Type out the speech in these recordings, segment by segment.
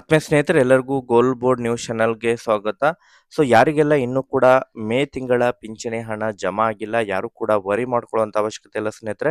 ಆತ್ಮೀಯ ಸ್ನೇಹಿತರೆ, ಎಲ್ಲರಿಗೂ ಗೋಲ್ ಬೋರ್ಡ್ ನ್ಯೂಸ್ ಚಾನಲ್ಗೆ ಸ್ವಾಗತ. ಸೊ ಯಾರಿಗೆಲ್ಲ ಇನ್ನೂ ಕೂಡ ಮೇ ತಿಂಗಳ ಪಿಂಚಣಿ ಹಣ ಜಮಾ ಆಗಿಲ್ಲ, ಯಾರು ಕೂಡ ವರಿ ಮಾಡ್ಕೊಳ್ಳುವಂಥ ಅವಶ್ಯಕತೆ ಇಲ್ಲ ಸ್ನೇಹಿತರೆ.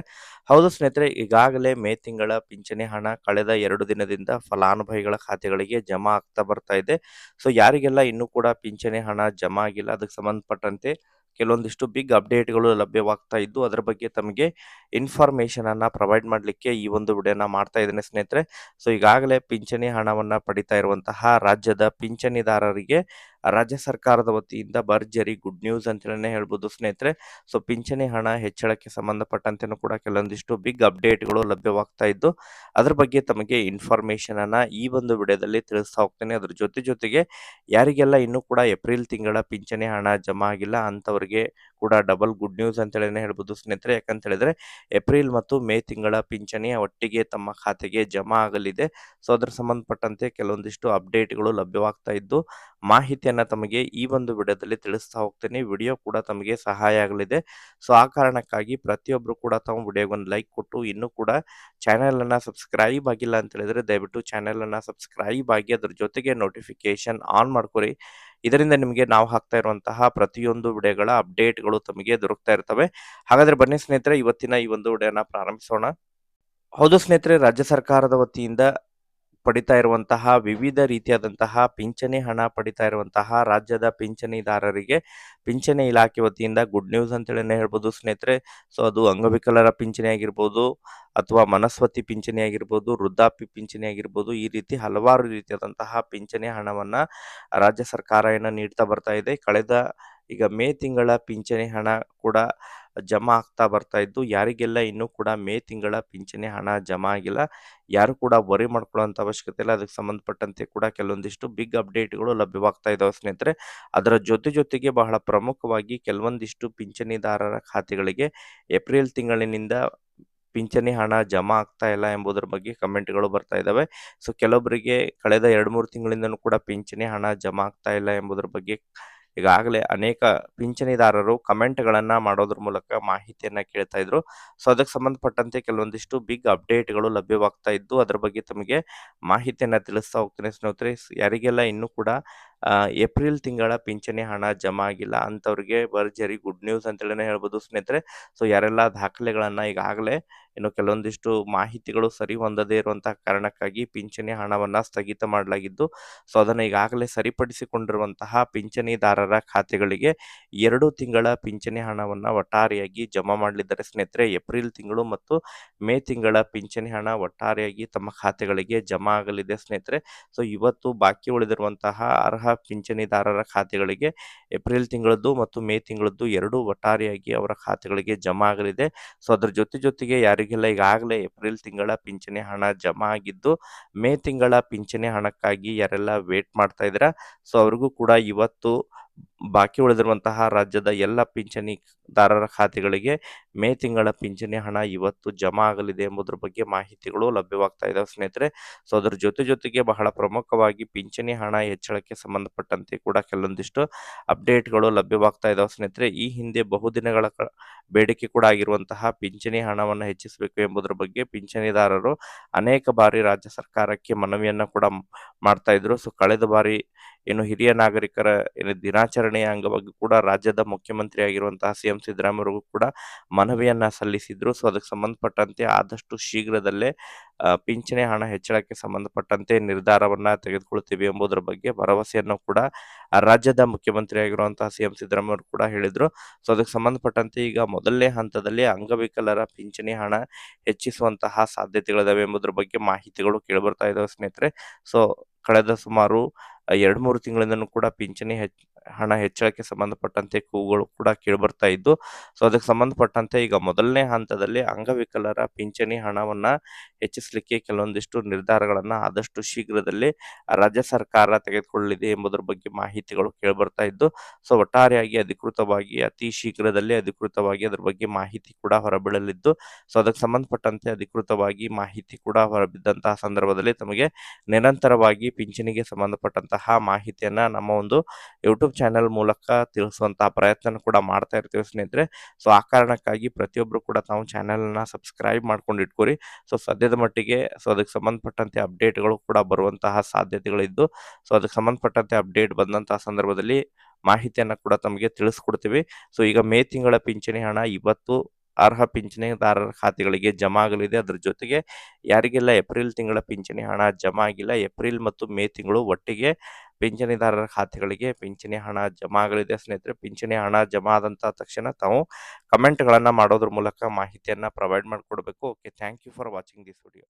ಹೌದು ಸ್ನೇಹಿತರೆ, ಈಗಾಗಲೇ ಮೇ ತಿಂಗಳ ಪಿಂಚಣಿ ಹಣ ಕಳೆದ ಎರಡು ದಿನದಿಂದ ಫಲಾನುಭವಿಗಳ ಖಾತೆಗಳಿಗೆ ಜಮಾ ಆಗ್ತಾ ಬರ್ತಾ ಇದೆ. ಸೊ ಯಾರಿಗೆಲ್ಲ ಇನ್ನೂ ಕೂಡ ಪಿಂಚಣಿ ಹಣ ಜಮಾ ಆಗಿಲ್ಲ, ಅದಕ್ಕೆ ಸಂಬಂಧಪಟ್ಟಂತೆ ಕೆಲವೊಂದಿಷ್ಟು ಬಿಗ್ ಅಪ್ಡೇಟ್ಗಳು ಲಭ್ಯವಾಗ್ತಾ ಇದ್ದು, ಅದರ ಬಗ್ಗೆ ತಮಗೆ ಇನ್ಫಾರ್ಮೇಷನ್ ಅನ್ನ ಪ್ರೊವೈಡ್ ಮಾಡಲಿಕ್ಕೆ ಈ ಒಂದು ವಿಡಿಯೋನ ಮಾಡ್ತಾ ಇದ್ದೇನೆ ಸ್ನೇಹಿತರೆ. ಸೊ ಈಗಾಗಲೇ ಪಿಂಚಣಿ ಹಣವನ್ನ ಪಡಿತಾ ಇರುವಂತಹ ರಾಜ್ಯದ ಪಿಂಚಣಿದಾರರಿಗೆ ರಾಜ್ಯ ಸರ್ಕಾರದ ವತಿಯಿಂದ ಭರ್ಜರಿ ಗುಡ್ ನ್ಯೂಸ್ ಅಂತಲೇ ಹೇಳ್ಬೋದು ಸ್ನೇಹಿತರೆ. ಸೊ ಪಿಂಚಣಿ ಹಣ ಹೆಚ್ಚಳಕ್ಕೆ ಸಂಬಂಧಪಟ್ಟಂತೆಯೂ ಕೂಡ ಕೆಲವೊಂದಿಷ್ಟು ಬಿಗ್ ಅಪ್ಡೇಟ್ಗಳು ಲಭ್ಯವಾಗ್ತಾ ಇದ್ದು, ಅದ್ರ ಬಗ್ಗೆ ತಮಗೆ ಇನ್ಫಾರ್ಮೇಶನ್ ಅನ್ನ ಈ ಒಂದು ವಿಡಿಯೋದಲ್ಲಿ ತಿಳಿಸ್ತಾ ಹೋಗ್ತೇನೆ. ಅದ್ರ ಜೊತೆ ಜೊತೆಗೆ ಯಾರಿಗೆಲ್ಲ ಇನ್ನೂ ಕೂಡ ಏಪ್ರಿಲ್ ತಿಂಗಳ ಪಿಂಚಣಿ ಹಣ ಜಮಾ ಆಗಿಲ್ಲ ಅಂತವರಿಗೆ ಕೂಡ ಡಬಲ್ ಗುಡ್ ನ್ಯೂಸ್ ಅಂತೇಳಿ ಹೇಳ್ಬೋದು ಸ್ನೇಹಿತರೆ. ಯಾಕಂತ ಹೇಳಿದ್ರೆ, ಏಪ್ರಿಲ್ ಮತ್ತು ಮೇ ತಿಂಗಳ ಪಿಂಚಣಿ ಒಟ್ಟಿಗೆ ತಮ್ಮ ಖಾತೆಗೆ ಜಮಾ ಆಗಲಿದೆ. ಸೊ ಅದ್ರ ಸಂಬಂಧಪಟ್ಟಂತೆ ಕೆಲವೊಂದಿಷ್ಟು ಅಪ್ಡೇಟ್ಗಳು ಲಭ್ಯವಾಗ್ತಾ ಇದ್ದು ಮಾಹಿತಿಯನ್ನ ತಮಗೆ ಈ ಒಂದು ವಿಡಿಯೋದಲ್ಲಿ ತಿಳಿಸ್ತಾ ಹೋಗ್ತೇನೆ. ವಿಡಿಯೋ ಕೂಡ ತಮಗೆ ಸಹಾಯ ಆಗಲಿದೆ. ಸೊ, ಆ ಕಾರಣಕ್ಕಾಗಿ ಪ್ರತಿಯೊಬ್ಬರು ಕೂಡ ತಾವು ವಿಡಿಯೋಗೆ ಒಂದು ಲೈಕ್ ಕೊಟ್ಟು, ಇನ್ನೂ ಕೂಡ ಚಾನೆಲ್ ಅನ್ನ ಸಬ್ಸ್ಕ್ರೈಬ್ ಆಗಿಲ್ಲ ಅಂತ ಹೇಳಿದ್ರೆ ದಯವಿಟ್ಟು ಚಾನೆಲ್ ಅನ್ನ ಸಬ್ಸ್ಕ್ರೈಬ್ ಆಗಿ ಅದ್ರ ಜೊತೆಗೆ ನೋಟಿಫಿಕೇಶನ್ ಆನ್ ಮಾಡ್ಕೊರಿ. ಇದರಿಂದ ನಿಮಗೆ ನಾವು ಹಾಕ್ತಾ ಇರುವಂತಹ ಪ್ರತಿಯೊಂದು ವಿಡಿಯೋಗಳ ಅಪ್ಡೇಟ್ಗಳು ತಮಗೆ ದೊರಕ್ತಾ ಇರ್ತವೆ. ಹಾಗಾದ್ರೆ ಬನ್ನಿ ಸ್ನೇಹಿತರೆ, ಇವತ್ತಿನ ಈ ಒಂದು ವಿಡಿಯೋನ ಪ್ರಾರಂಭಿಸೋಣ. ಹೌದು ಸ್ನೇಹಿತರೆ, ರಾಜ್ಯ ಸರ್ಕಾರದ ವತಿಯಿಂದ ಪಡಿತಾ ಇರುವಂತಹ, ವಿವಿಧ ರೀತಿಯಾದಂತಹ ಪಿಂಚಣಿ ಹಣ ಪಡಿತಾ ಇರುವಂತಹ ರಾಜ್ಯದ ಪಿಂಚಣಿದಾರರಿಗೆ ಪಿಂಚಣಿ ಇಲಾಖೆ ವತಿಯಿಂದ ಗುಡ್ ನ್ಯೂಸ್ ಅಂತೇಳಿ ಹೇಳ್ಬೋದು ಸ್ನೇಹಿತರೆ. ಸೊ ಅದು ಅಂಗವಿಕಲರ ಪಿಂಚಣಿ ಆಗಿರ್ಬೋದು ಅಥವಾ ಮನಸ್ವತಿ ಪಿಂಚಣಿ ಆಗಿರ್ಬೋದು, ವೃದ್ಧಾಪ್ಯ ಪಿಂಚಣಿ ಆಗಿರ್ಬೋದು, ಈ ರೀತಿ ಹಲವಾರು ರೀತಿಯಾದಂತಹ ಪಿಂಚಣಿ ಹಣವನ್ನ ರಾಜ್ಯ ಸರ್ಕಾರ ಏನ ನೀಡ್ತಾ ಬರ್ತಾ ಇದೆ. ಕಳೆದ ಈಗ ಮೇ ತಿಂಗಳ ಪಿಂಚಣಿ ಹಣ ಕೂಡ ಜಮಾ ಆಗ್ತಾ ಬರ್ತಾ ಇದ್ದು, ಯಾರಿಗೆಲ್ಲ ಇನ್ನೂ ಕೂಡ ಮೇ ತಿಂಗಳ ಪಿಂಚಣಿ ಹಣ ಜಮಾ ಆಗಿಲ್ಲ, ಯಾರು ಕೂಡ ವರಿ ಮಾಡ್ಕೊಳ್ಳುವಂತ ಅವಶ್ಯಕತೆ ಇಲ್ಲ. ಅದಕ್ಕೆ ಸಂಬಂಧಪಟ್ಟಂತೆ ಕೂಡ ಕೆಲವೊಂದಿಷ್ಟು ಬಿಗ್ ಅಪ್ಡೇಟ್ಗಳು ಲಭ್ಯವಾಗ್ತಾ ಇದಾವೆ ಸ್ನೇಹಿತರೆ. ಅದರ ಜೊತೆ ಜೊತೆಗೆ ಬಹಳ ಪ್ರಮುಖವಾಗಿ ಕೆಲವೊಂದಿಷ್ಟು ಪಿಂಚಣಿದಾರರ ಖಾತೆಗಳಿಗೆ ಏಪ್ರಿಲ್ ತಿಂಗಳಿನಿಂದ ಪಿಂಚಣಿ ಹಣ ಜಮಾ ಆಗ್ತಾ ಇಲ್ಲ ಎಂಬುದರ ಬಗ್ಗೆ ಕಮೆಂಟ್ಗಳು ಬರ್ತಾ ಇದ್ದಾವೆ ಸೊ, ಕೆಲವೊಬ್ಬರಿಗೆ ಕಳೆದ ಎರಡು ಮೂರು ತಿಂಗಳಿಂದನೂ ಕೂಡ ಪಿಂಚಣಿ ಹಣ ಜಮಾ ಆಗ್ತಾ ಇಲ್ಲ ಎಂಬುದರ ಬಗ್ಗೆ ಈಗಾಗಲೇ ಅನೇಕ ಪಿಂಚಣಿದಾರರು ಕಮೆಂಟ್ಗಳನ್ನು ಮಾಡೋದ್ರ ಮೂಲಕ ಮಾಹಿತಿಯನ್ನು ಕೇಳ್ತಾ ಇದ್ರು. ಸೊ, ಅದಕ್ಕೆ ಸಂಬಂಧಪಟ್ಟಂತೆ ಕೆಲವೊಂದಿಷ್ಟು ಬಿಗ್ ಅಪ್ಡೇಟ್ಗಳು ಲಭ್ಯವಾಗ್ತಾ ಇದ್ದು, ಅದರ ಬಗ್ಗೆ ತಮಗೆ ಮಾಹಿತಿಯನ್ನು ತಿಳಿಸ್ತಾ ಹೋಗ್ತೇನೆ ಸ್ನೇಹಿತರೆ. ಯಾರಿಗೆಲ್ಲ ಇನ್ನೂ ಕೂಡ ಏಪ್ರಿಲ್ ತಿಂಗಳ ಪಿಂಚಣಿ ಹಣ ಜಮಾ ಆಗಿಲ್ಲ. ಅಂಥವ್ರಿಗೆ ಭರ್ಜರಿ ಗುಡ್ ನ್ಯೂಸ್ ಅಂತೇಳಿ ಹೇಳ್ಬೋದು ಸ್ನೇಹಿತರೆ. ಸೊ, ಯಾರೆಲ್ಲ ದಾಖಲೆಗಳನ್ನು ಈಗಾಗಲೇ ಇನ್ನು ಕೆಲವೊಂದಿಷ್ಟು ಮಾಹಿತಿಗಳು ಸರಿ ಹೊಂದದೇ ಇರುವಂತಹ ಕಾರಣಕ್ಕಾಗಿ ಪಿಂಚಣಿ ಹಣವನ್ನ ಸ್ಥಗಿತ ಮಾಡಲಾಗಿದ್ದು, ಸೊ, ಅದನ್ನು ಈಗಾಗಲೇ ಸರಿಪಡಿಸಿಕೊಂಡಿರುವಂತಹ ಪಿಂಚಣಿದಾರರ ಖಾತೆಗಳಿಗೆ ಎರಡು ತಿಂಗಳ ಪಿಂಚಣಿ ಹಣವನ್ನ ಒಟ್ಟಾರೆಯಾಗಿ ಜಮಾ ಮಾಡಲಿದ್ದಾರೆ ಸ್ನೇಹಿತರೆ. ಏಪ್ರಿಲ್ ತಿಂಗಳು ಮತ್ತು ಮೇ ತಿಂಗಳ ಪಿಂಚಣಿ ಹಣ ಒಟ್ಟಾರೆಯಾಗಿ ತಮ್ಮ ಖಾತೆಗಳಿಗೆ ಜಮಾ ಆಗಲಿದೆ ಸ್ನೇಹಿತರೆ. ಸೊ, ಇವತ್ತು ಬಾಕಿ ಉಳಿದಿರುವಂತಹ ಅರ್ಹ ಪಿಂಚಣಿದಾರರ ಖಾತೆಗಳಿಗೆ ಏಪ್ರಿಲ್ ತಿಂಗಳದ್ದು ಮತ್ತು ಮೇ ತಿಂಗಳದ್ದು ಎರಡು ಒಟ್ಟಾರೆಯಾಗಿ ಅವರ ಖಾತೆಗಳಿಗೆ ಜಮಾ ಆಗಲಿದೆ. ಸೊ, ಅದರ ಜೊತೆ ಜೊತೆಗೆ ಯಾರಿಗೆಲ್ಲ ಈಗಾಗಲೇ ಏಪ್ರಿಲ್ ತಿಂಗಳ ಪಿಂಚಣಿ ಹಣ ಜಮಾ ಆಗಿದ್ದು, ಮೇ ತಿಂಗಳ ಪಿಂಚಣಿ ಹಣಕ್ಕಾಗಿ ಯಾರೆಲ್ಲ ವೇಟ್ ಮಾಡ್ತಾ ಇದ್ದೀರಾ? ಸೊ, ಅವ್ರಿಗೂ ಕೂಡ ಇವತ್ತು ಬಾಕಿ ಉಳಿದಿರುವಂತಹ ರಾಜ್ಯದ ಎಲ್ಲ ಪಿಂಚಣಿದಾರರ ಖಾತೆಗಳಿಗೆ ಮೇ ತಿಂಗಳ ಪಿಂಚಣಿ ಹಣ ಇವತ್ತು ಜಮಾ ಆಗಲಿದೆ ಎಂಬುದರ ಬಗ್ಗೆ ಮಾಹಿತಿಗಳು ಲಭ್ಯವಾಗ್ತಾ ಇದಾವೆ. ಸ್ನೇಹಿತರೆ, ಸೊ ಅದರ ಜೊತೆ ಜೊತೆಗೆ ಬಹಳ ಪ್ರಮುಖವಾಗಿ ಪಿಂಚಣಿ ಹಣ ಹೆಚ್ಚಳಕ್ಕೆ ಸಂಬಂಧಪಟ್ಟಂತೆ ಕೂಡ ಕೆಲವೊಂದಿಷ್ಟು ಅಪ್ಡೇಟ್ಗಳು ಲಭ್ಯವಾಗ್ತಾ ಇದಾವೆ. ಸ್ನೇಹಿತರೆ, ಈ ಹಿಂದೆ ಬಹುದಿನಗಳ ಬೇಡಿಕೆ ಕೂಡ ಆಗಿರುವಂತಹ ಪಿಂಚಣಿ ಹಣವನ್ನು ಹೆಚ್ಚಿಸಬೇಕು ಎಂಬುದರ ಬಗ್ಗೆ ಪಿಂಚಣಿದಾರರು ಅನೇಕ ಬಾರಿ ರಾಜ್ಯ ಸರ್ಕಾರಕ್ಕೆ ಮನವಿಯನ್ನು ಕೂಡ ಮಾಡ್ತಾ ಇದ್ರು. ಸೊ, ಕಳೆದ ಬಾರಿ ಏನು ಹಿರಿಯ ನಾಗರಿಕರ ಏನು ದಿನಾಚರಣೆಯ ಅಂಗವಾಗಿ ಕೂಡ ರಾಜ್ಯದ ಮುಖ್ಯಮಂತ್ರಿ ಆಗಿರುವಂತಹ ಸಿ ಎಂ ಸಿದ್ದರಾಮಯ್ಯರಿಗೂ ಕೂಡ ಮನವಿಯನ್ನ ಸಲ್ಲಿಸಿದ್ರು. ಸೊ, ಅದಕ್ಕೆ ಸಂಬಂಧಪಟ್ಟಂತೆ ಆದಷ್ಟು ಶೀಘ್ರದಲ್ಲೇ ಪಿಂಚಣಿ ಹಣ ಹೆಚ್ಚಳಕ್ಕೆ ಸಂಬಂಧಪಟ್ಟಂತೆ ನಿರ್ಧಾರವನ್ನ ತೆಗೆದುಕೊಳ್ತೀವಿ ಎಂಬುದರ ಬಗ್ಗೆ ಭರವಸೆಯನ್ನು ಕೂಡ ರಾಜ್ಯದ ಮುಖ್ಯಮಂತ್ರಿ ಆಗಿರುವಂತಹ ಸಿ ಎಂ ಸಿದ್ದರಾಮಯ್ಯರು ಕೂಡ ಹೇಳಿದ್ರು. ಸೊ, ಅದಕ್ಕೆ ಸಂಬಂಧಪಟ್ಟಂತೆ ಈಗ ಮೊದಲನೇ ಹಂತದಲ್ಲಿ ಅಂಗವಿಕಲರ ಪಿಂಚಣಿ ಹಣ ಹೆಚ್ಚಿಸುವಂತಹ ಸಾಧ್ಯತೆಗಳಿದಾವೆ ಎಂಬುದರ ಬಗ್ಗೆ ಮಾಹಿತಿಗಳು ಕೇಳಿಬರ್ತಾ ಇದಾವೆ ಸ್ನೇಹಿತರೆ. ಸೊ, ಕಳೆದ ಸುಮಾರು ಎರಡು ಮೂರು ತಿಂಗಳಿಂದನೂ ಕೂಡ ಪಿಂಚಣಿ ಹೆಚ್ಚ ಹಣ ಹೆಚ್ಚಳಕ್ಕೆ ಸಂಬಂಧಪಟ್ಟಂತೆ ಕೂಗುಗಳು ಕೂಡ ಕೇಳಿಬರ್ತಾ ಇದ್ದು, ಸೊ ಅದಕ್ಕೆ ಸಂಬಂಧಪಟ್ಟಂತೆ ಈಗ ಮೊದಲನೇ ಹಂತದಲ್ಲಿ ಅಂಗವಿಕಲರ ಪಿಂಚಣಿ ಹಣವನ್ನ ಹೆಚ್ಚಿಸಲಿಕ್ಕೆ ಕೆಲವೊಂದಿಷ್ಟು ನಿರ್ಧಾರಗಳನ್ನ ಆದಷ್ಟು ಶೀಘ್ರದಲ್ಲಿ ರಾಜ್ಯ ಸರ್ಕಾರ ತೆಗೆದುಕೊಳ್ಳಲಿದೆ ಎಂಬುದರ ಬಗ್ಗೆ ಮಾಹಿತಿಗಳು ಕೇಳಿಬರ್ತಾ ಇದ್ದು, ಸೊ ಒಟ್ಟಾರೆಯಾಗಿ ಅಧಿಕೃತವಾಗಿ, ಅತಿ ಶೀಘ್ರದಲ್ಲಿ ಅಧಿಕೃತವಾಗಿ ಅದರ ಬಗ್ಗೆ ಮಾಹಿತಿ ಕೂಡ ಹೊರಬೀಳಲಿದ್ದು, ಸೊ ಅದಕ್ಕೆ ಸಂಬಂಧಪಟ್ಟಂತೆ ಅಧಿಕೃತವಾಗಿ ಮಾಹಿತಿ ಕೂಡ ಹೊರಬಿದ್ದಂತಹ ಸಂದರ್ಭದಲ್ಲಿ ತಮಗೆ ನಿರಂತರವಾಗಿ ಪಿಂಚಣಿಗೆ ಸಂಬಂಧಪಟ್ಟಂತಹ ಮಾಹಿತಿಯನ್ನು ನಮ್ಮ ಒಂದು ಯೂಟ್ಯೂಬ್ ಚಾನೆಲ್ ಮೂಲಕ ತಿಳಿಸುವಂತಹ ಪ್ರಯತ್ನ ಕೂಡ ಮಾಡ್ತಾ ಇರ್ತೀವಿ ಸ್ನೇಹಿತರೆ. ಸೊ ಆ ಕಾರಣಕ್ಕಾಗಿ ಪ್ರತಿಯೊಬ್ಬರು ಕೂಡ ತಾವು ಚಾನೆಲ್ನ ಸಬ್ಸ್ಕ್ರೈಬ್ ಮಾಡ್ಕೊಂಡು ಇಟ್ಕೊರಿ. ಸೊ ಸದ್ಯದ ಮಟ್ಟಿಗೆ ಸೊ ಅದಕ್ಕೆ ಸಂಬಂಧಪಟ್ಟಂತೆ ಅಪ್ಡೇಟ್ಗಳು ಕೂಡ ಬರುವಂತಹ ಸಾಧ್ಯತೆಗಳಿದ್ದು ಸೊ ಅದಕ್ಕೆ ಸಂಬಂಧಪಟ್ಟಂತೆ ಅಪ್ಡೇಟ್ ಬಂದಂತಹ ಸಂದರ್ಭದಲ್ಲಿ ಮಾಹಿತಿಯನ್ನು ಕೂಡ ತಮಗೆ ತಿಳಿಸ್ಕೊಡ್ತೀವಿ. ಸೊ ಈಗ ಮೇ ತಿಂಗಳ ಪಿಂಚಣಿ ಹಣ ಇವತ್ತು ಅರ್ಹ ಪಿಂಚಣಿದಾರರ ಖಾತೆಗಳಿಗೆ ಜಮಾ ಆಗಲಿದೆ. ಅದರ ಜೊತೆಗೆ ಯಾರಿಗೆಲ್ಲ ಏಪ್ರಿಲ್ ತಿಂಗಳ ಪಿಂಚಣಿ ಹಣ ಜಮಾ ಆಗಿಲ್ಲ, ಏಪ್ರಿಲ್ ಮತ್ತು ಮೇ ತಿಂಗಳು ಒಟ್ಟಿಗೆ ಪಿಂಚಣಿದಾರರ ಖಾತೆಗಳಿಗೆ ಪಿಂಚಣಿ ಹಣ ಜಮಾ ಆಗಲಿದೆ. ಸ್ನೇಹಿತರೆ, ಪಿಂಚಣಿ ಹಣ ಜಮಾ ಆದಂಥ ತಕ್ಷಣ ತಾವು ಕಮೆಂಟ್ಗಳನ್ನು ಮಾಡೋದ್ರ ಮೂಲಕ ಮಾಹಿತಿಯನ್ನು ಪ್ರೊವೈಡ್ ಮಾಡಿಕೊಡ್ಬೇಕು. Okay thank you for watching this video